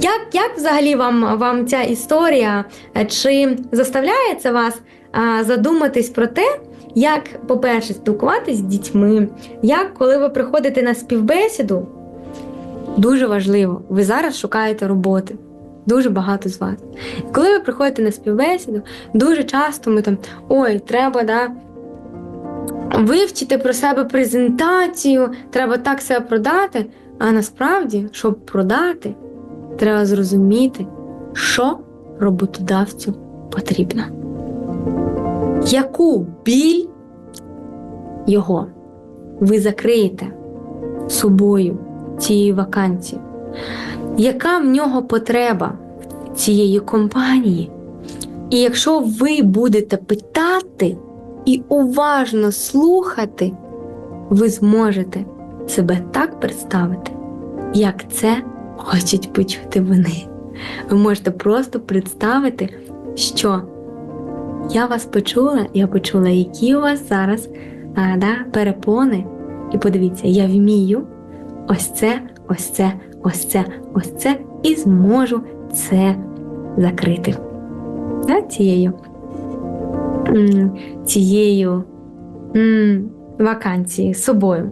Як, як взагалі вам, вам ця історія? Чи заставляє це вас а, задуматись про те, як, по-перше, спілкуватись з дітьми, як коли ви приходите на співбесіду, дуже важливо, ви зараз шукаєте роботи. Дуже багато з вас. І коли ви приходите на співбесіду, дуже часто ми там ой, треба да, вивчити про себе презентацію, треба так себе продати. А насправді, щоб продати, треба зрозуміти, що роботодавцю потрібно. Яку біль його ви закриєте собою цією вакансією? Яка в нього потреба цієї компанії? І якщо ви будете питати і уважно слухати, ви зможете себе так представити, як це хочуть почути вони. Ви можете просто представити, що я вас почула, я почула, які у вас зараз а, да, перепони. І подивіться, я вмію ось це, ось це, ось це, ось це, і зможу це закрити. Да, цією, цією вакансією собою.